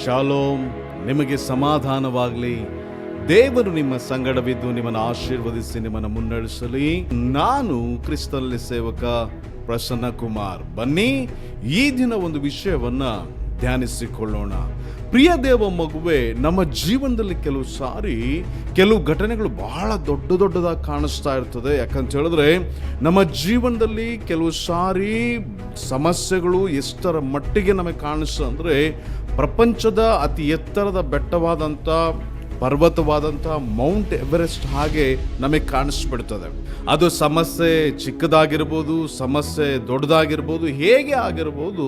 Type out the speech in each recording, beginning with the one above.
Shalom ನಿಮಗೆ ಸಮಾಧಾನವಾಗಲಿ. ದೇವರು ನಿಮ್ಮ ಸಂಗಡವಿದ್ದು ನಿಮ್ಮನ್ನು ಆಶೀರ್ವದಿಸಿ ನಿಮ್ಮನ್ನು ಮುನ್ನಡೆಸಲಿ. ನಾನು ಕ್ರಿಸ್ತನಲ್ಲಿ ಸೇವಕ ಪ್ರಸನ್ನ ಕುಮಾರ್ ಬನ್ನಿ, ಈ ದಿನ ಒಂದು ವಿಷಯವನ್ನ ಧ್ಯಾನಿಸಿಕೊಳ್ಳೋಣ. ಪ್ರಿಯ ದೇವ ಮಗುವೆ, ನಮ್ಮ ಜೀವನದಲ್ಲಿ ಕೆಲವು ಸಾರಿ ಕೆಲವು ಘಟನೆಗಳು ಬಹಳ ದೊಡ್ಡ ದೊಡ್ಡದಾಗಿ ಕಾಣಿಸ್ತಾ ಇರ್ತದೆ. ಯಾಕಂತ ಹೇಳಿದ್ರೆ ನಮ್ಮ ಜೀವನದಲ್ಲಿ ಕೆಲವು ಸಾರಿ ಸಮಸ್ಯೆಗಳು ಎಷ್ಟರ ಮಟ್ಟಿಗೆ ನಮಗೆ ಕಾಣಿಸ್ತು ಅಂದರೆ ಪ್ರಪಂಚದ ಅತಿ ಎತ್ತರದ ಬೆಟ್ಟವಾದಂಥ ಪರ್ವತವಾದಂಥ ಮೌಂಟ್ ಎವರೆಸ್ಟ್ ಹಾಗೆ ನಮಗೆ ಕಾಣಿಸ್ಬಿಡ್ತದೆ. ಅದು ಸಮಸ್ಯೆ ಚಿಕ್ಕದಾಗಿರ್ಬೋದು, ಸಮಸ್ಯೆ ದೊಡ್ಡದಾಗಿರ್ಬೋದು, ಹೇಗೆ ಆಗಿರ್ಬೋದು,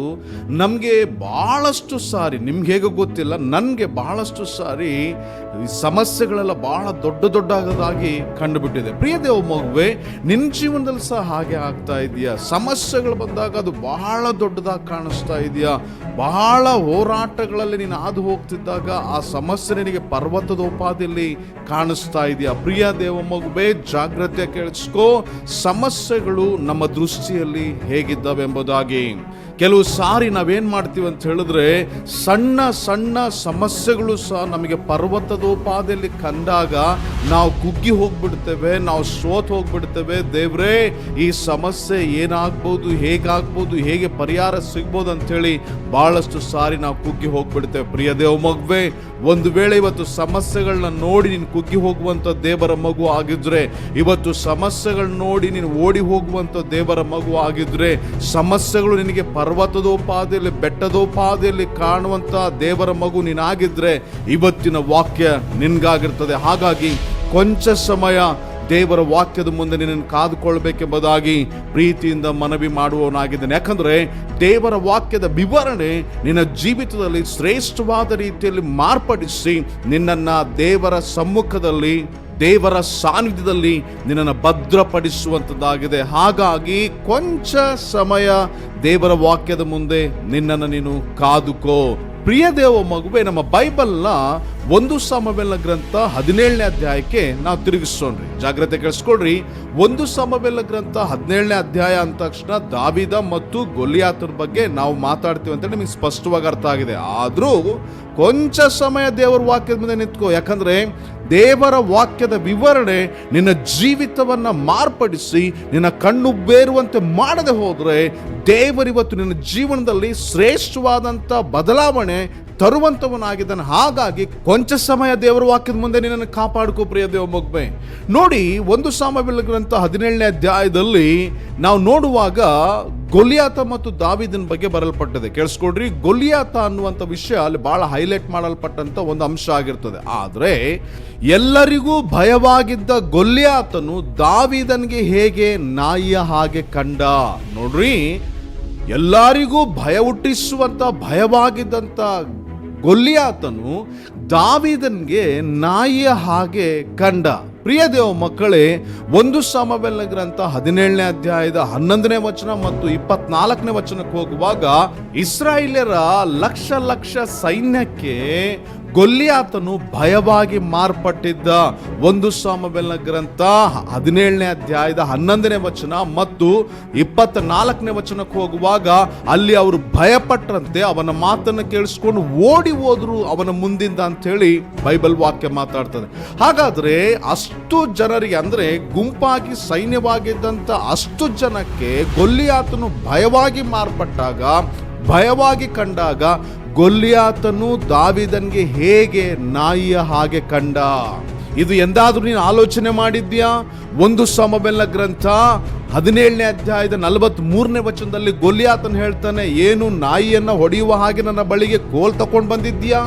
ನಮಗೆ ಭಾಳಷ್ಟು ಸಾರಿ, ನಿಮ್ಗೆ ಹೇಗೆ ಗೊತ್ತಿಲ್ಲ, ನನಗೆ ಬಹಳಷ್ಟು ಸಾರಿ ಈ ಸಮಸ್ಯೆಗಳೆಲ್ಲ ಬಹಳ ದೊಡ್ಡ ದೊಡ್ಡದಾಗಿ ಕಂಡುಬಿಟ್ಟಿದೆ. ಪ್ರಿಯ ದೇವ ಮಗುವೆ ನಿನ್ನ ಜೀವನದಲ್ಲಿ ಸಹ ಹಾಗೆ ಆಗ್ತಾ ಇದೆಯಾ? ಸಮಸ್ಯೆಗಳು ಬಂದಾಗ ಅದು ಬಹಳ ದೊಡ್ಡದಾಗಿ ಕಾಣಿಸ್ತಾ ಇದೆಯಾ? ಬಹಳ ಹೋರಾಟಗಳಲ್ಲಿ ನೀನು ಹಾದು ಹೋಗ್ತಿದ್ದಾಗ ಆ ಸಮಸ್ಯೆ ನಿನಗೆ ಪರ್ವತದ ಉಪಾದಿಯಲ್ಲಿ ಕಾಣಿಸ್ತಾ ಇದೆಯಾ? ಪ್ರಿಯ ದೇವ ಮಗುವೆ, ಜಾಗ್ರತೆ ಕೇಳಿಸ್ಕೋ. ಸಮಸ್ಯೆಗಳು ನಮ್ಮ ದೃಷ್ಟಿಯಲ್ಲಿ ಹೇಗಿದ್ದಾವೆ ಎಂಬುದಾಗಿ ಕೆಲವು ಸಾರಿ ನಾವೇನು ಮಾಡ್ತೀವಿ ಅಂತ ಹೇಳಿದ್ರೆ, ಸಣ್ಣ ಸಣ್ಣ ಸಮಸ್ಯೆಗಳು ಸಹ ನಮಗೆ ಪರ್ವತದೋಪಾದಿಯಲ್ಲಿ ಕಂಡಾಗ ನಾವು ಕುಗ್ಗಿ ಹೋಗ್ಬಿಡ್ತೇವೆ, ನಾವು ಸೋತ್ ಹೋಗ್ಬಿಡ್ತೇವೆ. ದೇವ್ರೇ, ಈ ಸಮಸ್ಯೆ ಏನಾಗ್ಬೋದು, ಹೇಗಾಗ್ಬೋದು, ಹೇಗೆ ಪರಿಹಾರ ಸಿಗ್ಬೋದು ಅಂಥೇಳಿ ಬಹಳಷ್ಟು ಸಾರಿ ನಾವು ಕುಗ್ಗಿ ಹೋಗ್ಬಿಡ್ತೇವೆ. ಪ್ರಿಯ ದೇವ ಮಗುವೆ, ಒಂದು ವೇಳೆ ಇವತ್ತು ಸಮಸ್ಯೆಗಳನ್ನ ನೋಡಿ ನೀನು ಕುಗ್ಗಿ ಹೋಗುವಂಥ ದೇವರ ಮಗು ಆಗಿದ್ರೆ, ಇವತ್ತು ಸಮಸ್ಯೆಗಳನ್ನ ನೋಡಿ ನೀನು ಓಡಿ ಹೋಗುವಂಥ ದೇವರ ಮಗು ಆಗಿದ್ರೆ, ಸಮಸ್ಯೆಗಳು ನಿನಗೆ ಪರ್ವತದೋಪಾದಿಯಲ್ಲಿ ಬೆಟ್ಟದೋಪಾದಿಯಲ್ಲಿ ಕಾಣುವಂಥ ದೇವರ ಮಗು ನೀನಾಗಿದ್ರೆ, ಇವತ್ತಿನ ವಾಕ್ಯ ನಿನಗಾಗಿರ್ತದೆ. ಹಾಗಾಗಿ ಕೊಂಚ ಸಮಯ ದೇವರ ವಾಕ್ಯದ ಮುಂದೆ ನಿನ್ನನ್ನು ಕಾದುಕೊಳ್ಬೇಕೆಂಬುದಾಗಿ ಪ್ರೀತಿಯಿಂದ ಮನವಿ ಮಾಡುವವನಾಗಿದ್ದೇನೆ. ಯಾಕಂದರೆ ದೇವರ ವಾಕ್ಯದ ವಿವರಣೆ ನಿನ್ನ ಜೀವಿತದಲ್ಲಿ ಶ್ರೇಷ್ಠವಾದ ರೀತಿಯಲ್ಲಿ ಮಾರ್ಪಡಿಸಿ ನಿನ್ನನ್ನು ದೇವರ ಸಮ್ಮುಖದಲ್ಲಿ, ದೇವರ ಸಾನ್ನಿಧ್ಯದಲ್ಲಿ ನಿನ್ನನ್ನು ಭದ್ರಪಡಿಸುವಂಥದ್ದಾಗಿದೆ ಹಾಗಾಗಿ ಕೊಂಚ ಸಮಯ ದೇವರ ವಾಕ್ಯದ ಮುಂದೆ ನಿನ್ನನ್ನು ನೀನು ಕಾದುಕೋ. ಪ್ರಿಯ ದೇವ ಮಗುವೆ, ನಮ್ಮ ಬೈಬಲ್ನ ಒಂದು ಸಮವೆಲ್ಲ ಗ್ರಂಥ ಹದಿನೇಳನೇ ಅಧ್ಯಾಯಕ್ಕೆ ನಾವು ತಿರುಗಿಸೋಣ್ರಿ. ಜಾಗ್ರತೆ ಕೇಳಿಸ್ಕೊಳ್ರಿ. ಒಂದು ಸಮವೆಲ್ಲ ಗ್ರಂಥ ಹದಿನೇಳನೇ ಅಧ್ಯಾಯ ಅಂದ ತಕ್ಷಣ ದಾವಿದ ಮತ್ತು ಗೊಲಿಯಾತರ ಬಗ್ಗೆ ನಾವು ಮಾತಾಡ್ತೀವಿ ಅಂತ ನಿಮಗೆ ಸ್ಪಷ್ಟವಾಗಿ ಅರ್ಥ ಆಗಿದೆ. ಆದರೂ ಕೊಂಚ ಸಮಯ ದೇವರ ವಾಕ್ಯದ ಮುಂದೆ ನಿಂತ್ಕೋ. ಯಾಕಂದ್ರೆ ದೇವರ ವಾಕ್ಯದ ವಿವರಣೆ ನಿನ್ನ ಜೀವಿತವನ್ನು ಮಾರ್ಪಡಿಸಿ, ನಿನ್ನ ಕಣ್ಣು ಬೇರುವಂತೆ ಮಾಡದೆ ಹೋದರೆ ದೇವರಿವತ್ತು ನಿನ್ನ ಜೀವನದಲ್ಲಿ ಶ್ರೇಷ್ಠವಾದಂಥ ಬದಲಾವಣೆ ತರುವಂತವನಾಗಿದ್ದಾನೆ. ಹಾಗಾಗಿ ಕೊಂಚ ಸಮಯ ದೇವರ ವಾಕ್ಯದ ಮುಂದೆ ನಿನ್ನನ್ನು ಕಾಪಾಡ್ಕೋ ಪ್ರಿಯ ದೇವ ಮಗ್ಮೆ. ನೋಡಿ, ಒಂದು ಸಾಮವೆಲ್ಲ ಗ್ರಂಥ ಹದಿನೇಳನೇ ಅಧ್ಯಾಯದಲ್ಲಿ ನಾವು ನೋಡುವಾಗ ಗೊಲಿಯಾತ ಮತ್ತು ದಾವಿದನ ಬಗ್ಗೆ ಬರಲ್ಪಟ್ಟಿದೆ ಕೇಳಿಸ್ಕೊಡ್ರಿ, ಗೊಲಿಯಾತ ಅನ್ನುವಂಥ ವಿಷಯ ಅಲ್ಲಿ ಬಹಳ ಹೈಲೈಟ್ ಮಾಡಲ್ಪಟ್ಟಂತ ಒಂದು ಅಂಶ ಆಗಿರ್ತದೆ. ಆದರೆ ಎಲ್ಲರಿಗೂ ಭಯವಾಗಿದ್ದ ಗೊಲಿಯಾತನು ದಾವಿದನಿಗೆ ಹೇಗೆ ನಾಯಿಯ ಹಾಗೆ ಕಂಡ? ನೋಡ್ರಿ, ಎಲ್ಲರಿಗೂ ಭಯ ಹುಟ್ಟಿಸುವಂತ ಭಯವಾಗಿದ್ದಂತ ಗೊಲ್ಲಿಯಾತನು ದಾವಿದನ್ಗೆ ನಾಯಿಯ ಹಾಗೆ ಕಂಡ. ಪ್ರಿಯ ದೇವ ಮಕ್ಕಳೇ, ಒಂದು ಸಮವೆಲ್ಲ ಗ್ರಂಥ ಹದಿನೇಳನೇ ಅಧ್ಯಾಯದ ಹನ್ನೊಂದನೇ ವಚನ ಮತ್ತು ಇಪ್ಪತ್ನಾಲ್ಕನೇ ವಚನಕ್ಕೆ ಹೋಗುವಾಗ ಇಸ್ರಾಯೇಲ್ಯರ ಲಕ್ಷ ಲಕ್ಷ ಸೈನ್ಯಕ್ಕೆ ಗೊಲ್ಲಿಯಾತನು ಭಯವಾಗಿ ಮಾರ್ಪಟ್ಟಿದ್ದ ಒಂದು ಸಾಮಬೆಲ್ನ ಗ್ರಂಥ ಹದಿನೇಳನೇ ಅಧ್ಯಾಯದ ಹನ್ನೊಂದನೇ ವಚನ ಮತ್ತು ಇಪ್ಪತ್ತ ನಾಲ್ಕನೇ ವಚನಕ್ಕೆ ಹೋಗುವಾಗ ಅಲ್ಲಿ ಅವರು ಭಯಪಟ್ಟರಂತೆ ಅವನ ಮಾತನ್ನು ಕೇಳಿಸ್ಕೊಂಡು ಓಡಿ ಹೋದ್ರು ಅವನ ಮುಂದಿಂದ ಅಂತೇಳಿ ಬೈಬಲ್ ವಾಕ್ಯ ಮಾತಾಡ್ತದೆ. ಹಾಗಾದ್ರೆ ಅಷ್ಟು ಜನರಿಗೆ ಅಂದ್ರೆ ಗುಂಪಾಗಿ ಸೈನ್ಯವಾಗಿದ್ದಂಥ ಅಷ್ಟು ಜನಕ್ಕೆ ಗೊಲ್ಲಿಯಾತನು ಭಯವಾಗಿ ಮಾರ್ಪಟ್ಟಾಗ, ಭಯವಾಗಿ ಕಂಡಾಗ ಗೊಲ್ಲಿಯಾತನು ದಾವಿದನ್ಗೆ ಹೇಗೆ ನಾಯಿಯ ಹಾಗೆ ಕಂಡ? ಇದು ಎಂದಾದರೂ ನೀನು ಆಲೋಚನೆ ಮಾಡಿದ್ಯಾ ಒಂದು ಸಮಬೆಲ್ಲ ಗ್ರಂಥ ಹದಿನೇಳನೇ ಅಧ್ಯಾಯದ ನಲವತ್ತ್ ಮೂರನೇ ವಚನದಲ್ಲಿ ಗೊಲ್ಲಿಯಾತನು ಹೇಳ್ತಾನೆ, ಏನು ನಾಯಿಯನ್ನ ಹೊಡೆಯುವ ಹಾಗೆ ನನ್ನ ಬಳಿಗೆ ಕೋಲ್ ತಕೊಂಡು ಬಂದಿದ್ಯಾ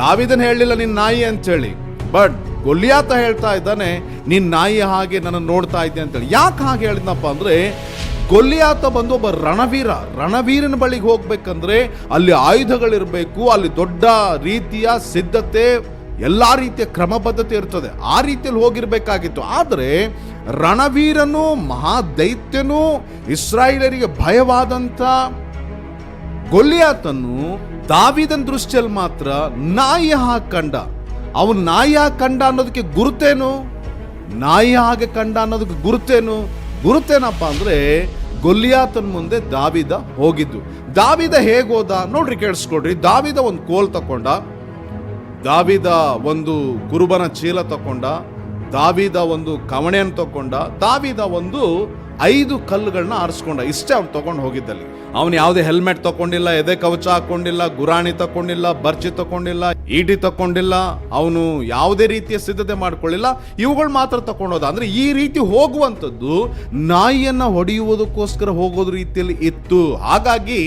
ದಾವಿದನ್ ಹೇಳಲಿಲ್ಲ ನಿನ್ ನಾಯಿ ಅಂತೇಳಿ. ಬಟ್ ಗೊಲ್ಲಿಯಾತ ಹೇಳ್ತಾ ಇದ್ದಾನೆ, ನಿನ್ ನಾಯಿ ಹಾಗೆ ನನ್ನ ನೋಡ್ತಾ ಇದ್ದೆ ಅಂತೇಳಿ. ಯಾಕೆ ಹಾಗೆ ಹೇಳಿದ್ನಪ್ಪ ಅಂದ್ರೆ ಗೊಲ್ಲಿಯಾತ ಬಂದು ಒಬ್ಬ ರಣವೀರ, ರಣವೀರನ ಬಳಿಗೆ ಹೋಗ್ಬೇಕಂದ್ರೆ ಅಲ್ಲಿ ಆಯುಧಗಳಿರಬೇಕು, ಅಲ್ಲಿ ದೊಡ್ಡ ರೀತಿಯ ಸಿದ್ಧತೆ, ಎಲ್ಲಾ ರೀತಿಯ ಕ್ರಮಬದ್ಧತೆ ಇರ್ತದೆ. ಆ ರೀತಿಯಲ್ಲಿ ಹೋಗಿರ್ಬೇಕಾಗಿತ್ತು. ಆದರೆ ರಣವೀರನು, ಮಹಾದೈತ್ಯನು, ಇಸ್ರಾಯೇಲರಿಗೆ ಭಯವಾದಂಥ ಗೊಲ್ಲಿಯಾತನು ದಾವಿದನ್ ದೃಷ್ಟಿಯಲ್ಲಿ ಮಾತ್ರ ನಾಯಿ ಹಾಕಂಡ ಕಂಡ. ಅವನು ನಾಯಿ ಕಂಡ ಅನ್ನೋದಕ್ಕೆ ಗುರುತೇನು? ನಾಯಿ ಹಾಗೆ ಕಂಡ ಅನ್ನೋದಕ್ಕೆ ಗುರುತೇನು? ಗುರುತೇನಪ್ಪ ಅಂದ್ರೆ ಗೊಲ್ಲಿಯಾತನ ಮುಂದೆ ದಾವಿದ ಹೋಗಿದ್ದು. ದಾವಿದ ಹೇಗೋದ ನೋಡ್ರಿ ಕೇಳಿಸ್ಕೊಡ್ರಿ. ದಾವಿದ ಒಂದು ಕೋಲ್ ತಕೊಂಡ. ದಾವಿದ ಒಂದು ಕುರುಬನ ಚೀಲ ತಕೊಂಡ. ದಾವಿದ ಒಂದು ಕವಣೆಯನ್ನು ತಕೊಂಡ. ದಾವಿದ ಒಂದು ಐದು ಕಲ್ಲುಗಳನ್ನ ಆರಿಸ್ಕೊಂಡ. ಇಷ್ಟೇ ಅವ್ನು ತಗೊಂಡು ಹೋಗಿದ್ದಲ್ಲಿ. ಅವನು ಯಾವುದೇ ಹೆಲ್ಮೆಟ್ ತಗೊಂಡಿಲ್ಲ ಎದೆ ಕವಚ ಹಾಕೊಂಡಿಲ್ಲ, ಗುರಾಣಿ ತಗೊಂಡಿಲ್ಲ ಬರ್ಜಿ ತಗೊಂಡಿಲ್ಲ ಈಟಿ ತಗೊಂಡಿಲ್ಲ ಅವನು ಯಾವುದೇ ರೀತಿಯ ಸಿದ್ಧತೆ ಮಾಡ್ಕೊಳ್ಳಿಲ್ಲ. ಇವುಗಳು ಮಾತ್ರ ತಗೊಂಡೋದ ಅಂದ್ರೆ ಈ ರೀತಿ ಹೋಗುವಂಥದ್ದು ನಾಯಿಯನ್ನು ಹೊಡೆಯುವುದಕ್ಕೋಸ್ಕರ ಹೋಗೋದು ರೀತಿಯಲ್ಲಿ ಇತ್ತು. ಹಾಗಾಗಿ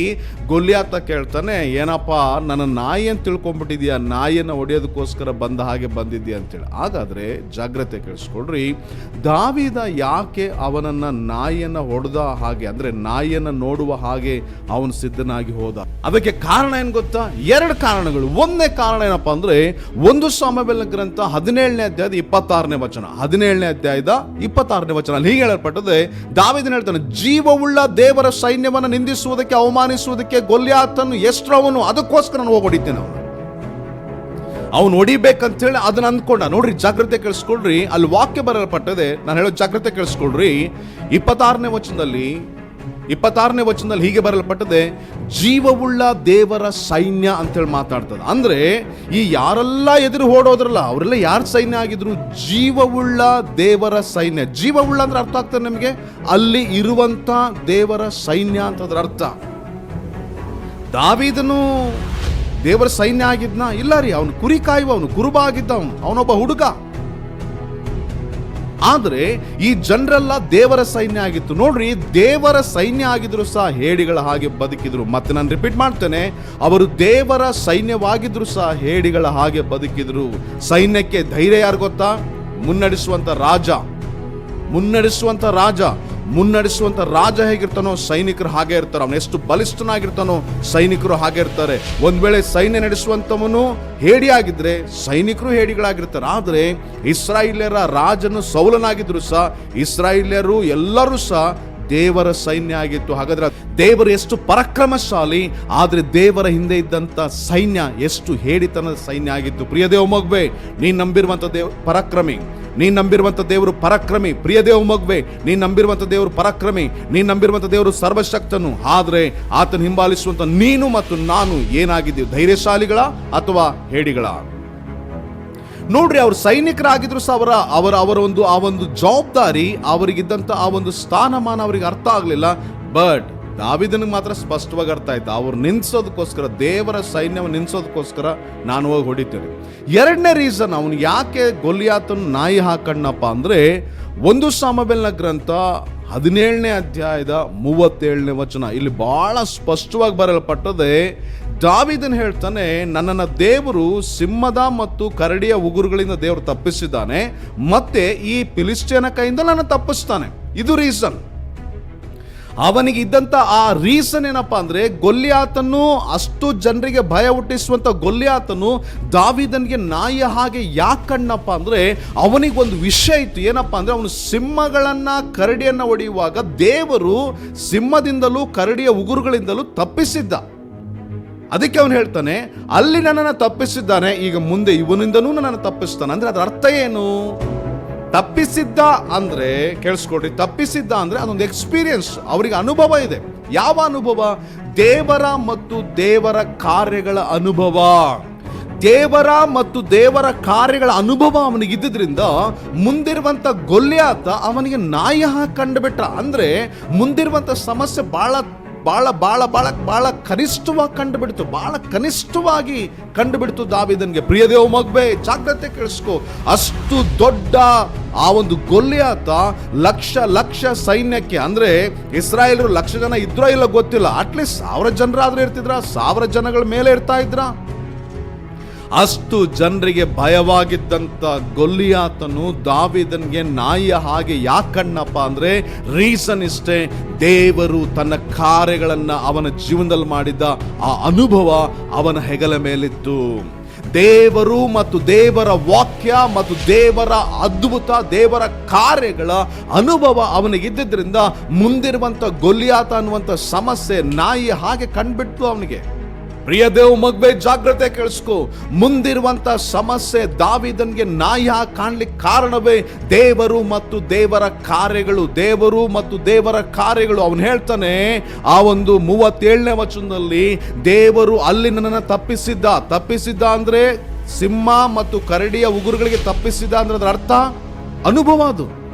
ಗೊಲ್ಯಾತ ಕೇಳ್ತಾನೆ, ಏನಪ್ಪ, ನನ್ನ ನಾಯಿ ಅಂತ ತಿಳ್ಕೊಂಡ್ಬಿಟ್ಟಿದ್ಯಾ? ನಾಯಿಯನ್ನ ಹೊಡೆಯೋದಕ್ಕೋಸ್ಕರ ಬಂದ ಹಾಗೆ ಬಂದಿದ್ಯಾ? ಅಂತೇಳಿ. ಹಾಗಾದ್ರೆ ಜಾಗ್ರತೆ ಕೇಳಿಸ್ಕೊಡ್ರಿ ದಾವಿದ ಯಾಕೆ ಅವನನ್ನ ನಾಯಿಯನ್ನ ಹೊಡೆದ ಹಾಗೆ, ಅಂದ್ರೆ ನಾಯಿಯನ್ನು ನೋಡುವ ಹಾಗೆ ಅವನು ಸಿದ್ಧನಾಗಿ ಹೋದ. ಅದಕ್ಕೆ ಕಾರಣ ಏನು ಗೊತ್ತಾ? ಎರಡು ಕಾರಣಗಳು. ಒಂದನೇ ಕಾರಣ ಏನಪ್ಪಾ ಅಂದ್ರೆ, ಒಂದು ಸಾಮಬೆಲ್ಲ ಗ್ರಂಥ ಹದಿನೇಳನೇ ಅಧ್ಯಾಯದ ಇಪ್ಪತ್ತಾರನೇ ವಚನ. ಹದಿನೇಳನೇ ಅಧ್ಯಾಯದ ಇಪ್ಪತ್ತಾರನೇ ವಚನ ಹೀಗೆ ಹೇಳಲ್ಪಟ್ಟದೆ, ದಾವಿದನ್ ಹೇಳ್ತಾನೆ, ಜೀವವುಳ್ಳ ದೇವರ ಸೈನ್ಯವನ್ನು ನಿಂದಿಸುವುದಕ್ಕೆ, ಅವಮಾನಿಸುವುದಕ್ಕೆ ಗೊಲ್ಯಾತನ್ನು ಎಷ್ಟರವನು, ಅದಕ್ಕೋಸ್ಕರ ನಾನು ಹೋಗಿ ಹೊಡಿತೇನೆ ಅವನು. ಅವನು ಹೊಡಿಬೇಕಂತ ಹೇಳಿ ಅದನ್ನ ಅಂದ್ಕೊಂಡ. ನೋಡ್ರಿ, ಜಾಗ್ರತೆ ಕೇಳಿಸ್ಕೊಳ್ರಿ. ಅಲ್ಲಿ ವಾಕ್ಯ ಬರಲ್ಪಟ್ಟದೆ ನಾನು ಹೇಳೋ ಜಾಗ್ರತೆ ಕೇಳಿಸ್ಕೊಳ್ರಿ. ಇಪ್ಪತ್ತಾರನೇ ವಚನದಲ್ಲಿ ಇಪ್ಪತ್ತಾರನೇ ವಚನದಲ್ಲಿ ಹೀಗೆ ಬರಲ್ಪಟ್ಟದೆ ಜೀವವುಳ್ಳ ದೇವರ ಸೈನ್ಯ ಅಂತೇಳಿ ಮಾತಾಡ್ತದೆ. ಅಂದ್ರೆ, ಈ ಯಾರೆಲ್ಲ ಎದುರು ಓಡೋದ್ರಲ್ಲ, ಅವರೆಲ್ಲ ಯಾರ ಸೈನ್ಯ ಆಗಿದ್ರು? ಜೀವವುಳ್ಳ ದೇವರ ಸೈನ್ಯ. ಜೀವವುಳ್ಳ ಅಂದ್ರೆ ಅರ್ಥ ಆಗ್ತದೆ ನಿಮಗೆ? ಅಲ್ಲಿ ಇರುವಂತ ದೇವರ ಸೈನ್ಯ ಅಂತದ್ರ ಅರ್ಥ. ದಾವಿದನು ದೇವರ ಸೈನ್ಯ ಆಗಿದ್ನ, ಇಲ್ಲ ರೀ, ಅವನು ಕುರಿ ಕಾಯುವ, ಅವನು ಕುರುಬ ಆಗಿದ್ದ ಅವನು, ಅವನೊಬ್ಬ ಹುಡುಗ. ಆದರೆ ಈ ಜನರೆಲ್ಲ ದೇವರ ಸೈನ್ಯ ಆಗಿತ್ತು. ನೋಡ್ರಿ, ದೇವರ ಸೈನ್ಯ ಆಗಿದ್ರು ಸಹ ಹೇಡಿಗಳ ಹಾಗೆ ಬದುಕಿದ್ರು. ಮತ್ತೆ ನಾನು ರಿಪೀಟ್ ಮಾಡ್ತೇನೆ, ಅವರು ದೇವರ ಸೈನ್ಯವಾಗಿದ್ರು ಸಹ ಹೇಡಿಗಳ ಹಾಗೆ ಬದುಕಿದ್ರು. ಸೈನ್ಯಕ್ಕೆ ಧೈರ್ಯ ಯಾರು ಗೊತ್ತಾ? ಮುನ್ನಡೆಸುವಂತ ರಾಜ. ಮುನ್ನಡೆಸುವಂತ ರಾಜ. ಮುನ್ನಡೆಸುವಂತ ರಾಜ ಹೇಗಿರ್ತಾನೋ ಸೈನಿಕರು ಹಾಗೆ ಇರ್ತಾರೆ. ಅವನು ಎಷ್ಟು ಬಲಿಷ್ಠನಾಗಿರ್ತಾನೋ ಸೈನಿಕರು ಹಾಗೆ ಇರ್ತಾರೆ. ಒಂದು ವೇಳೆ ಸೈನ್ಯ ನಡೆಸುವಂತವನು ಹೇಡಿಯಾಗಿದ್ರೆ ಸೈನಿಕರು ಹೇಡಿಗಳಾಗಿರ್ತಾರೆ. ಆದರೆ ಇಸ್ರಾಯಿಲ್ಯರ ರಾಜನು ಸೌಲನಾಗಿದ್ರು ಸಹ ಇಸ್ರಾಯಿಲ್ಯರು ಎಲ್ಲರೂ ಸಹ ದೇವರ ಸೈನ್ಯ ಆಗಿತ್ತು. ಹಾಗಾದ್ರೆ ದೇವರು ಎಷ್ಟು ಪರಾಕ್ರಮಶಾಲಿ, ಆದರೆ ದೇವರ ಹಿಂದೆ ಇದ್ದಂತ ಸೈನ್ಯ ಎಷ್ಟು ಹೇಡಿತನದ ಸೈನ್ಯ ಆಗಿತ್ತು. ಪ್ರಿಯ ದೇವ ಮಗ್ಬೆ ನೀನ್ ನಂಬಿರುವಂತ ದೇವ್ ಪರಾಕ್ರಮಿ. ನೀನ್ ನಂಬಿರುವಂಥ ದೇವರು ಪರಾಕ್ರಮಿ. ಪ್ರಿಯ ದೇವ ಮಗುವೆ, ನೀನು ನಂಬಿರುವಂಥ ದೇವರು ಪರಾಕ್ರಮಿ. ನೀನು ನಂಬಿರುವಂಥ ದೇವರು ಸರ್ವಶಕ್ತನು. ಆದರೆ ಆತನ ಹಿಂಬಾಲಿಸುವಂಥ ನೀನು ಮತ್ತು ನಾನು ಏನಾಗಿದ್ದೀವಿ? ಧೈರ್ಯಶಾಲಿಗಳ ಅಥವಾ ಹೇಡಿಗಳ? ನೋಡ್ರಿ, ಅವ್ರು ಸೈನಿಕರಾಗಿದ್ರು ಸಹ ಅವರ ಅವರ ಅವರ ಒಂದು, ಆ ಒಂದು ಜವಾಬ್ದಾರಿ ಅವರಿಗಿದ್ದಂಥ ಆ ಒಂದು ಸ್ಥಾನಮಾನ ಅವರಿಗೆ ಅರ್ಥ ಆಗಲಿಲ್ಲ. ಬಟ್ ದಾವಿದನಿಗೆ ಮಾತ್ರ ಸ್ಪಷ್ಟವಾಗಿ ಅರ್ಥ ಆಯ್ತು. ಅವ್ರು ನಿನ್ಸೋದಕ್ಕೋಸ್ಕರ ದೇವರ ಸೈನ್ಯವನ್ನು ನಿನ್ಸೋದಕ್ಕೋಸ್ಕರ ನಾನು ಹೋಗಿ ಹೊಡಿತೇನೆ. ಎರಡನೇ ರೀಸನ್ ಅವನು ಯಾಕೆ ಗೊಲಿಯಾತನು ನಾಯಿ ಹಾಕಣ್ಣಪ್ಪ ಅಂದ್ರೆ, ಒಂದು ಸಾಮಬೆಲ್ನ ಗ್ರಂಥ ಹದಿನೇಳನೇ ಅಧ್ಯಾಯದ ಮೂವತ್ತೇಳನೇ ವಚನ. ಇಲ್ಲಿ ಬಹಳ ಸ್ಪಷ್ಟವಾಗಿ ಬರಲ್ಪಟ್ಟದೆ ದಾವಿದನ್ ಹೇಳ್ತಾನೆ, ನನ್ನನ್ನು ದೇವರು ಸಿಂಹದ ಮತ್ತು ಕರಡಿಯ ಉಗುರುಗಳಿಂದ ದೇವರು ತಪ್ಪಿಸಿದ್ದಾನೆ, ಮತ್ತೆ ಈ ಪಿಲಿಸ್ಟಿಯನ ಕೈಯಿಂದ ನನ್ನ ತಪ್ಪಿಸ್ತಾನೆ. ಇದು ರೀಸನ್ ಅವನಿಗೆ ಇದ್ದಂಥ ಆ ರೀಸನ್ ಏನಪ್ಪಾ ಅಂದರೆ ಗೊಲ್ಯಾತನು ಅಷ್ಟು ಜನರಿಗೆ ಭಯ ಹುಟ್ಟಿಸುವಂಥ ಗೊಲ್ಲಿಯಾತನು ದಾವಿದನಿಗೆ ನಾಯಿಯ ಹಾಗೆ ಯಾಕಣ್ಣಪ್ಪ ಅಂದ್ರೆ ಅವನಿಗೆ ಒಂದು ವಿಷಯ ಇತ್ತು. ಏನಪ್ಪ ಅಂದರೆ ಅವನು ಸಿಂಹಗಳನ್ನು ಕರಡಿಯನ್ನು ಹೊಡೆಯುವಾಗ ದೇವರು ಸಿಂಹದಿಂದಲೂ ಕರಡಿಯ ಉಗುರುಗಳಿಂದಲೂ ತಪ್ಪಿಸಿದ್ದ. ಅದಕ್ಕೆ ಅವನು ಹೇಳ್ತಾನೆ, ಅಲ್ಲಿ ನನ್ನನ್ನು ತಪ್ಪಿಸಿದ್ದಾನೆ, ಈಗ ಮುಂದೆ ಇವನಿಂದನೂ ನನ್ನನ್ನು ತಪ್ಪಿಸ್ತಾನೆ. ಅಂದರೆ ಅದರ ಅರ್ಥ ಏನು? ತಪ್ಪಿಸಿದ್ದ ಅಂದರೆ, ಕೇಳಿಸ್ಕೊಡ್ರಿ, ತಪ್ಪಿಸಿದ್ದ ಅಂದರೆ ಅದೊಂದು ಎಕ್ಸ್ಪೀರಿಯನ್ಸ್ ಅವರಿಗೆ ಅನುಭವ ಇದೆ. ಯಾವ ಅನುಭವ? ದೇವರ ಮತ್ತು ದೇವರ ಕಾರ್ಯಗಳ ಅನುಭವ. ದೇವರ ಮತ್ತು ದೇವರ ಕಾರ್ಯಗಳ ಅನುಭವ ಅವನಿಗೆ ಇದ್ದಿದ್ರಿಂದ ಮುಂದಿರುವಂತ ಆತ ಅವನಿಗೆ ನಾಯಿ ಕಂಡುಬಿಟ್ಟ. ಅಂದರೆ ಮುಂದಿರುವಂಥ ಸಮಸ್ಯೆ ಬಹಳ ಬಹಳ ಬಹಳ ಬಹಳ ಬಹಳ ಕನಿಷ್ಠವಾಗಿ ಕಂಡುಬಿಡ್ತು. ಬಹಳ ಕನಿಷ್ಠವಾಗಿ ಕಂಡುಬಿಡ್ತು ದಾವಿದನ್ಗೆ. ಪ್ರಿಯ ದೇವ ಮಗ್ಬೆ ಜಾಗ್ರತೆ ಕೇಳಿಸ್ಕೊ. ಅಷ್ಟು ದೊಡ್ಡ ಆ ಒಂದು ಗೊಲ್ಯಾತ ಲಕ್ಷ ಲಕ್ಷ ಸೈನ್ಯಕ್ಕೆ, ಅಂದ್ರೆ ಇಸ್ರಾಯೇಲರು ಲಕ್ಷ ಜನ ಇದ್ರೋ ಇಲ್ಲ ಗೊತ್ತಿಲ್ಲ. ಅಟ್ಲೀಸ್ಟ್ ಸಾವಿರ ಜನರಾದ್ರೂ ಇರ್ತಿದ್ರ? ಸಾವಿರ ಜನಗಳ ಮೇಲೆ ಇರ್ತಾ ಇದ್ರ? ಅಷ್ಟು ಜನರಿಗೆ ಭಯವಾಗಿದ್ದಂತ ಗೊಲ್ಲಿಯಾತನು ದಾವಿದನ್ಗೆ ನಾಯಿಯ ಹಾಗೆ ಯಾಕಣ್ಣಪ್ಪ ಅಂದ್ರೆ ರೀಸನ್ ಇಷ್ಟೇ, ದೇವರು ತನ್ನ ಕಾರ್ಯಗಳನ್ನ ಅವನ ಜೀವನದಲ್ಲಿ ಮಾಡಿದ್ದ ಆ ಅನುಭವ ಅವನ ಹೆಗಲ ಮೇಲಿತ್ತು. ದೇವರು ಮತ್ತು ದೇವರ ವಾಕ್ಯ ಮತ್ತು ದೇವರ ಅದ್ಭುತ, ದೇವರ ಕಾರ್ಯಗಳ ಅನುಭವ ಅವನಿಗಿದ್ದರಿಂದ ಮುಂದಿರುವಂತ ಗೊಲ್ಲಿಯಾತ ಅನ್ನುವಂಥ ಸಮಸ್ಯೆ ನಾಯಿ ಹಾಗೆ ಕಂಡುಬಿಟ್ಟು ಅವನಿಗೆ. ಪ್ರಿಯ ದೇವ್ ಜಾಗ್ರತೆ ಕೇಳಿಸ್ಕೊ. ಮುಂದಿರುವಂತ ಸಮಸ್ಯೆ ದಾವಿದನ್ಗೆ ನಾಯಿ ಕಾಣ್ಲಿಕ್ಕೆ ಕಾರಣವೇ ದೇವರು ಮತ್ತು ದೇವರ ಕಾರ್ಯಗಳು. ದೇವರು ಮತ್ತು ದೇವರ ಕಾರ್ಯಗಳು. ಅವನು ಹೇಳ್ತಾನೆ, ಆ ಒಂದು ಮೂವತ್ತೇಳನೇ ವಚನದಲ್ಲಿ ದೇವರು ಅಲ್ಲಿ ನನ್ನನ್ನು ತಪ್ಪಿಸಿದ್ದ. ತಪ್ಪಿಸಿದ್ದ ಅಂದ್ರೆ ಸಿಂಹ ಮತ್ತು ಕರಡಿಯ ಉಗುರುಗಳಿಗೆ ತಪ್ಪಿಸಿದ್ದ ಅಂದ್ರೆ ಅದರ ಅರ್ಥ? ಅನುಭವ ಅದು.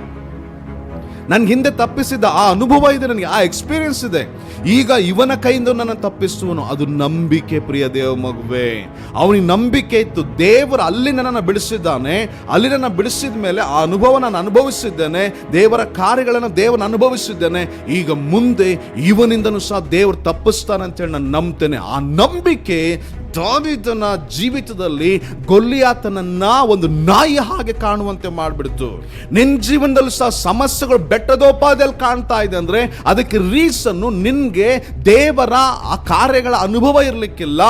ನನ್ಗೆ ಹಿಂದೆ ತಪ್ಪಿಸಿದ ಆ ಅನುಭವ ಇದೆ ನನಗೆ, ಆ ಎಕ್ಸ್ಪೀರಿಯನ್ಸ್ ಇದೆ. ಈಗ ಇವನ ಕೈಯಿಂದ ನನ್ನ ತಪ್ಪಿಸುವನು. ಅದು ನಂಬಿಕೆ, ಪ್ರಿಯ ದೇವ ಮಗುವೆ. ಅವನಿಗೆ ನಂಬಿಕೆ ಇತ್ತು. ದೇವರು ಅಲ್ಲಿ ನನ್ನನ್ನು ಬಿಡಿಸಿದ್ದಾನೆ. ಅಲ್ಲಿ ನನ್ನ ಬಿಡಿಸಿದ ಮೇಲೆ ಆ ಅನುಭವ ನಾನು ಅನುಭವಿಸಿದ್ದೇನೆ. ದೇವರ ಕಾರ್ಯಗಳನ್ನು ದೇವನ ಅನುಭವಿಸಿದ್ದೇನೆ. ಈಗ ಮುಂದೆ ಇವನಿಂದನೂ ಸಹ ದೇವರು ತಪ್ಪಿಸ್ತಾನೆ ಅಂತೇಳಿ ನಾನು ನಂಬ್ತೇನೆ. ಆ ನಂಬಿಕೆ ದಾವಿದನ ಜೀವಿತದಲ್ಲಿ ಗೊಲ್ಲಿಯಾತನನ್ನ ಒಂದು ನಾಯಿ ಹಾಗೆ ಕಾಣುವಂತೆ ಮಾಡಿಬಿಡ್ತು. ನಿನ್ನ ಜೀವನದಲ್ಲಿ ಸಹ ಸಮಸ್ಯೆಗಳು ಬೆಟ್ಟದೋಪಾದಿಯಲ್ಲಿ ಕಾಣ್ತಾ ಇದೆ ಅಂದ್ರೆ ಅದಕ್ಕೆ ರೀಸನ್ನು ದೇವರ ಆ ಕಾರ್ಯಗಳ ಅನುಭವ ಇರಲಿಕ್ಕಿಲ್ಲ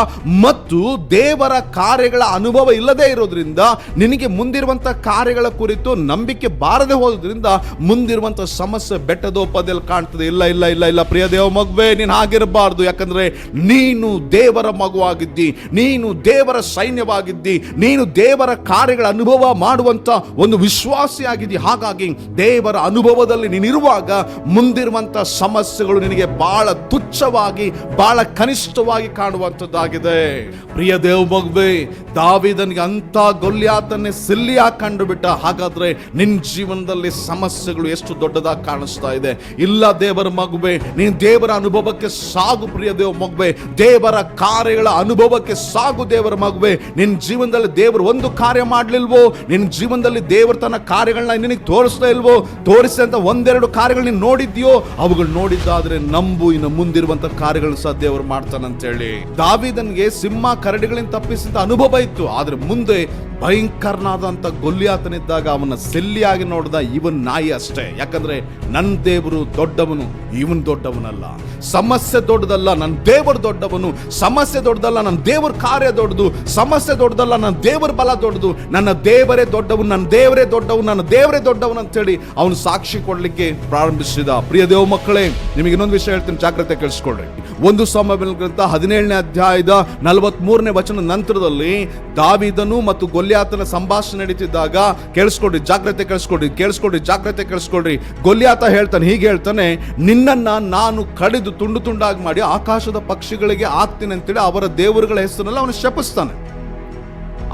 ಮತ್ತು ದೇವರ ಕಾರ್ಯಗಳ ಅನುಭವ ಇಲ್ಲದೇ ಇರೋದ್ರಿಂದ ನಿನಗೆ ಮುಂದಿರುವಂಥ ಕಾರ್ಯಗಳ ಕುರಿತು ನಂಬಿಕೆ ಬಾರದೆ ಹೋದ್ರಿಂದ ಮುಂದಿರುವಂಥ ಸಮಸ್ಯೆ ಬೆಟ್ಟದೋಪದಲ್ಲಿ ಕಾಣ್ತದೆ. ಇಲ್ಲ ಇಲ್ಲ ಇಲ್ಲ ಇಲ್ಲ, ಪ್ರಿಯ ದೇವ ಮಗುವೆ, ನೀನು ಆಗಿರಬಾರ್ದು ಯಾಕಂದ್ರೆ ನೀನು ದೇವರ ಮಗುವಾಗಿದ್ದಿ, ನೀನು ದೇವರ ಸೈನ್ಯವಾಗಿದ್ದಿ, ನೀನು ದೇವರ ಕಾರ್ಯಗಳ ಅನುಭವ ಮಾಡುವಂಥ ಒಂದು ವಿಶ್ವಾಸಿಯಾಗಿದ್ದಿ. ಹಾಗಾಗಿ ದೇವರ ಅನುಭವದಲ್ಲಿ ನೀನಿರುವಾಗ ಮುಂದಿರುವಂಥ ಸಮಸ್ಯೆಗಳು ನಿನಗೆ ಬಹಳ ತುಚ್ಛವಾಗಿ, ಬಹಳ ಕನಿಷ್ಠವಾಗಿ ಕಾಣುವಂಥದ್ದಾಗಿದೆ. ಪ್ರಿಯ ದೇವ್ ಮಗುವೆ ದಾವಿದನಿಗೆ ಅಂತ ಗೊಲ್ಯಾತನ್ನೇ ಸಿಲ್ಲಿಯಾಗಿ ಕಂಡುಬಿಟ್ಟ ಹಾಗಾದ್ರೆ ನಿನ್ ಜೀವನದಲ್ಲಿ ಸಮಸ್ಯೆಗಳು ಎಷ್ಟು ದೊಡ್ಡದಾಗಿ ಕಾಣಿಸ್ತಾ ಇದೆ. ಇಲ್ಲ ದೇವರ ಮಗುವೆ, ನೀನು ದೇವರ ಅನುಭವಕ್ಕೆ ಸಾಗು ಪ್ರಿಯ ದೇವ್ ಮಗುವೆ ದೇವರ ಕಾರ್ಯಗಳ ಅನುಭವಕ್ಕೆ ಸಾಗು ದೇವರ ಮಗುವೆ. ನಿನ್ ಜೀವನದಲ್ಲಿ ದೇವರು ಒಂದು ಕಾರ್ಯ ಮಾಡ್ಲಿಲ್ವೋ? ನಿನ್ ಜೀವನದಲ್ಲಿ ದೇವರು ತನ್ನ ಕಾರ್ಯಗಳನ್ನ ನಿನಗೆ ತೋರಿಸ್ತಾ ಇಲ್ವೋ? ತೋರಿಸಿದಂತ ಒಂದೆರಡು ಕಾರ್ಯಗಳು ನೀನು ನೋಡಿದ್ಯೋ ಅವುಗಳು ನೋಡಿದ್ದಾದ್ರೆ ನಂಬು ಇನ್ನು ಮುಂದಿರುವಂತ ಕಾರ್ಯಗಳು ಸಹ ದೇವರು ಮಾಡ್ತಾನಂತೇಳಿ. ದಾವಿದನ್ಗೆ ಸಿಂಹ ಕರಡಿಗಳಿಂದ ತಪ್ಪಿಸಿದ ಅನುಭವ ಇತ್ತು. ಆದ್ರೆ ಮುಂದೆ ಭಯಂಕರನಾದಂತ ಗೊಲ್ಲಿಯಾತನಿದ್ದಾಗ ಅವನ ಸೆಲ್ಲಿಯಾಗಿ ನೋಡಿದ ಇವನ್ ನಾಯಿ ಅಷ್ಟೇ. ಯಾಕಂದ್ರೆ ನನ್ನ ದೇವರು ದೊಡ್ಡವನು, ಇವನ್ ದೊಡ್ಡವನಲ್ಲ. ಸಮಸ್ಯೆ ದೊಡ್ಡದಲ್ಲ ನನ್ನ ದೇವರು ದೊಡ್ಡವನು. ಸಮಸ್ಯೆ ದೊಡ್ಡದಲ್ಲ ನನ್ನ ದೇವರ ಕಾರ್ಯ ದೊಡ್ಡದು. ಸಮಸ್ಯೆ ದೊಡ್ಡದಲ್ಲ ನನ್ನ ದೇವರ ಬಲ ದೊಡ್ಡದು. ನನ್ನ ದೇವರೇ ದೊಡ್ಡವನು ನನ್ನ ದೇವರೇ ದೊಡ್ಡವನು, ನನ್ನ ದೇವರೇ ದೊಡ್ಡವನು ಅಂತೇಳಿ ಅವನು ಸಾಕ್ಷಿ ಕೊಡ್ಲಿಕ್ಕೆ ಪ್ರಾರಂಭಿಸಿದ. ಪ್ರಿಯ ದೇವ ಮಕ್ಕಳೇ, ನಿಮಗೆ ಇನ್ನೊಂದು ವಿಷಯ ಹೇಳ್ತೀನಿ. ಜಾಗ್ರತೆ ಕಳಿಸ್ಕೊಳ್ರಿ. ಒಂದು ಸಮಯ ಗ್ರಂಥ ಹದಿನೇಳನೇ ಅಧ್ಯಾಯದ ನಲವತ್ತ್ ಮೂರನೇ ವಚನ ನಂತರದಲ್ಲಿ ದಾವಿದನು ಮತ್ತು ಗೊಲ್ಯಾತನ ಸಂಭಾಷಣೆ ನಡೀತಿದ್ದಾಗ ಕೇಳಿಸ್ಕೊಡ್ರಿ ಜಾಗ್ರತೆ ಕೇಳಿಸ್ಕೊಡ್ರಿ ಕೇಳಿಸ್ಕೊಡ್ರಿ ಜಾಗ್ರತೆ ಕೇಳಿಸ್ಕೊಡ್ರಿ ಗೊಲ್ಯಾತ ಹೇಳ್ತಾನೆ, ಹೀಗೆ ಹೇಳ್ತಾನೆ, ನಿನ್ನನ್ನ ನಾನು ಕಡಿದು ತುಂಡು ತುಂಡಾಗಿ ಮಾಡಿ ಆಕಾಶದ ಪಕ್ಷಿಗಳಿಗೆ ಹಾಕ್ತೀನಿ ಅಂತೇಳಿ ಅವರ ದೇವರುಗಳ ಹೆಸರಲ್ಲಿ ಅವನು ಶಪಿಸ್ತಾನೆ.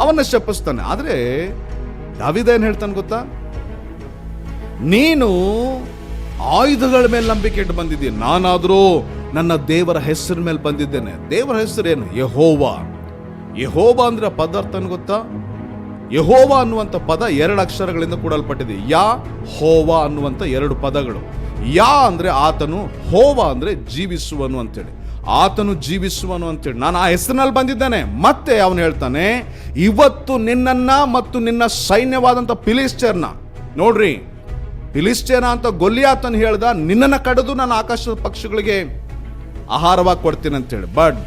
ಅವನ್ನ ಶಪಿಸ್ತಾನೆ. ಆದ್ರೆ ದಾವಿದ ಏನ್ ಹೇಳ್ತಾನೆ ಗೊತ್ತಾ? ನೀನು ಆಯುಧಗಳ ಮೇಲೆ ನಂಬಿಕೆ ಇಟ್ಟು ಬಂದಿದ್ದೀನಿ ನಾನಾದರೂ ನನ್ನ ದೇವರ ಹೆಸರ ಮೇಲೆ ಬಂದಿದ್ದೇನೆ. ದೇವರ ಹೆಸರೇನು? ಯಹೋವ. ಯಹೋವ ಅಂದ್ರೆ ಪದಾರ್ಥ ಗೊತ್ತಾ? ಯಹೋವಾ ಅನ್ನುವಂಥ ಪದ ಎರಡು ಅಕ್ಷರಗಳಿಂದ ಕೂಡಲ್ಪಟ್ಟಿದೆ. ಯಾ, ಹೋವಾ ಅನ್ನುವಂಥ ಎರಡು ಪದಗಳು. ಯಾ ಅಂದ್ರೆ ಆತನು, ಹೋವಾ ಅಂದ್ರೆ ಜೀವಿಸುವನು ಅಂತೇಳಿ. ಆತನು ಜೀವಿಸುವನು ಅಂತೇಳಿ. ನಾನು ಆ ಹೆಸರಿನಲ್ಲಿ ಬಂದಿದ್ದೇನೆ. ಮತ್ತೆ ಅವನು ಹೇಳ್ತಾನೆ? ಇವತ್ತು ನಿನ್ನನ್ನು ಮತ್ತು ನಿನ್ನ ಸೈನ್ಯವಾದಂಥ ಪಿಲಿಸ್ಟರ್ನ ನೋಡ್ರಿ ಫಿಲಿಸ್ಟೇನ ಅಂತ ಗೊಲ್ಲಿಯಾತನು ಹೇಳ್ದ, ನಿನ್ನನ್ನು ಕಡಿದು ನಾನು ಆಕಾಶದ ಪಕ್ಷಿಗಳಿಗೆ ಆಹಾರವಾಗಿ ಕೊಡ್ತೀನಿ ಅಂತೇಳಿ ಬಟ್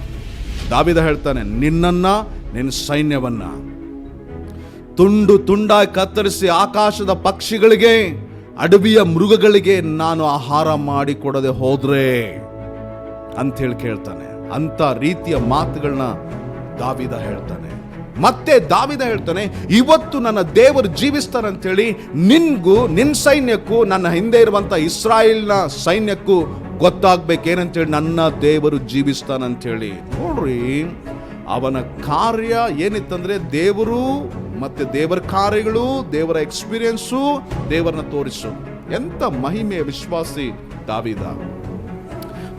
ದಾವಿದ ಹೇಳ್ತಾನೆ, ನಿನ್ನನ್ನ, ನಿನ್ನ ಸೈನ್ಯವನ್ನ ತುಂಡು ತುಂಡಾಗಿ ಕತ್ತರಿಸಿ ಆಕಾಶದ ಪಕ್ಷಿಗಳಿಗೆ, ಅಡವಿಯ ಮೃಗಗಳಿಗೆ ನಾನು ಆಹಾರ ಮಾಡಿ ಕೊಡದೆ ಹೋದ್ರೆ ಅಂತ ಹೇಳಿ ಕೇಳ್ತಾನೆ. ಅಂತ ರೀತಿಯ ಮಾತುಗಳನ್ನ ದಾವಿದ ಹೇಳ್ತಾನೆ. ಮತ್ತೆ ದಾವಿದ ಹೇಳ್ತಾನೆ, ಇವತ್ತು ನನ್ನ ದೇವರು ಜೀವಿಸ್ತಾರಂತೇಳಿ, ನಿನ್ಗೂ ನಿನ್ನ ಸೈನ್ಯಕ್ಕೂ, ನನ್ನ ಹಿಂದೆ ಇರುವಂಥ ಇಸ್ರಾಯೇಲ್ನ ಸೈನ್ಯಕ್ಕೂ ಗೊತ್ತಾಗ್ಬೇಕೇನಂತೇಳಿ ನನ್ನ ದೇವರು ಜೀವಿಸ್ತಾನಂತೇಳಿ. ನೋಡ್ರಿ, ಅವನ ಕಾರ್ಯ ಏನಿತ್ತಂದರೆ ದೇವರು ಮತ್ತೆ ದೇವರ ಕಾರ್ಯಗಳು, ದೇವರ ಎಕ್ಸ್ಪೀರಿಯನ್ಸು, ದೇವರನ್ನ ತೋರಿಸು. ಎಂಥ ಮಹಿಮೆಯ ವಿಶ್ವಾಸಿ ದಾವಿದ.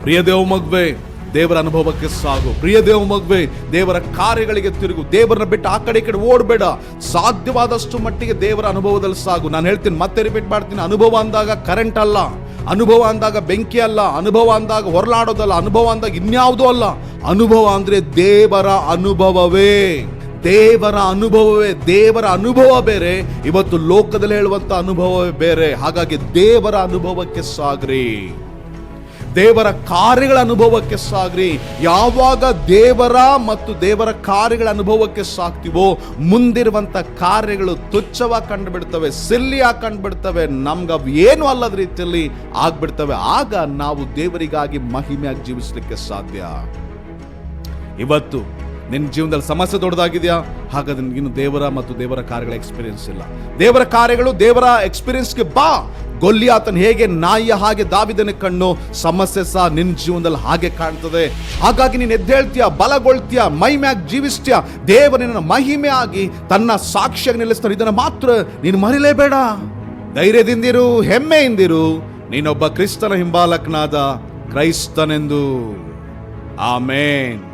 ಪ್ರಿಯ ದೇವ ಮಗ್ವೆ ದೇವರ ಅನುಭವಕ್ಕೆ ಸಾಗು. ಪ್ರಿಯ ದೇವ ಮಗುವೆ, ದೇವರ ಕಾರ್ಯಗಳಿಗೆ ತಿರುಗು. ದೇವರನ್ನ ಬಿಟ್ಟು ಆ ಕಡೆ ಕಡೆ ಓಡಬೇಡ. ಸಾಧ್ಯವಾದಷ್ಟು ಮಟ್ಟಿಗೆ ದೇವರ ಅನುಭವದಲ್ಲಿ ಸಾಗು. ನಾನು ಹೇಳ್ತೀನಿ, ಮತ್ತೆ ರಿಪೀಟ್ ಮಾಡ್ತೀನಿ. ಅನುಭವ ಅಂದಾಗ ಕರೆಂಟ್ ಅಲ್ಲ. ಅನುಭವ ಅಂದಾಗ ಬೆಂಕಿ ಅಲ್ಲ. ಅನುಭವ ಅಂದಾಗ ಹೊರಲಾಡೋದಲ್ಲ. ಅನುಭವ ಅಂದಾಗ ಇನ್ಯಾವುದೂ ಅಲ್ಲ. ಅನುಭವ ಅಂದ್ರೆ ದೇವರ ಅನುಭವವೇ. ದೇವರ ಅನುಭವವೇ. ದೇವರ ಅನುಭವ ಬೇರೆ. ಇವತ್ತು ಲೋಕದಲ್ಲಿ ಹೇಳುವಂತ ಅನುಭವವೇ ಬೇರೆ. ಹಾಗಾಗಿ ದೇವರ ಅನುಭವಕ್ಕೆ ಸಾಗ್ರಿ. ದೇವರ ಕಾರ್ಯಗಳ ಅನುಭವಕ್ಕೆ ಸಾಗ್ರಿ. ಯಾವಾಗ ದೇವರ ಮತ್ತು ದೇವರ ಕಾರ್ಯಗಳ ಅನುಭವಕ್ಕೆ ಸಾಕ್ತಿವೋ, ಮುಂದಿರುವಂತ ಕಾರ್ಯಗಳು ತುಚ್ಛವಾಗಿ ಕಂಡುಬಿಡ್ತವೆ ಸಿಲ್ಲಿಯಾಗಿ ಕಂಡುಬಿಡ್ತವೆ ನಮ್ಗೆ ಅವು ಏನು ಅಲ್ಲದ ರೀತಿಯಲ್ಲಿ ಆಗ್ಬಿಡ್ತವೆ. ಆಗ ನಾವು ದೇವರಿಗಾಗಿ ಮಹಿಮೆಯಾಗಿ ಜೀವಿಸಲಿಕ್ಕೆ ಸಾಧ್ಯ. ಇವತ್ತು ನಿನ್ನ ಜೀವನದಲ್ಲಿ ಸಮಸ್ಯೆ ದೊಡ್ಡದಾಗಿದೆಯಾ? ಹಾಗಾದ್ರೆ ನಿನಗಿನ್ನು ದೇವರ ಮತ್ತು ದೇವರ ಕಾರ್ಯಗಳ ಎಕ್ಸ್ಪೀರಿಯನ್ಸ್ ಇಲ್ಲ. ದೇವರ ಕಾರ್ಯಗಳು ದೇವರ ಎಕ್ಸ್ಪೀರಿಯನ್ಸ್ಗೆ ಬಾ. ಗೊಲ್ಲಿಯಾತನ್ ಹೇಗೆ ನಾಯಿಯ ಹಾಗೆ ದಾವಿದನ ಕಣ್ಣು ಸಮಸ್ಯೆ ಸಹ ನಿನ್ನ ಜೀವನದಲ್ಲಿ ಹಾಗೆ ಕಾಣ್ತದೆ. ಹಾಗಾಗಿ ನೀನು ಎದ್ದೇಳ್ತೀಯ, ಬಲಗೊಳ್ತೀಯ, ಮೈ ಮ್ಯಾಗ್ ಜೀವಿಸ್ತೀಯ? ದೇವರಿನ ಮಹಿಮೆ ಆಗಿ ತನ್ನ ಸಾಕ್ಷಿಯಾಗಿ ನಿಲ್ಲಿಸ್ತಾನೆ ಇದನ್ನು ಮಾತ್ರ ನೀನು ಮರಿಲೇಬೇಡ. ಧೈರ್ಯದಿಂದಿರು, ಹೆಮ್ಮೆಯಿಂದಿರು, ನೀನೊಬ್ಬ ಕ್ರಿಸ್ತನ ಹಿಂಬಾಲಕನಾದ ಕ್ರೈಸ್ತನೆಂದು. ಆಮೇನ್.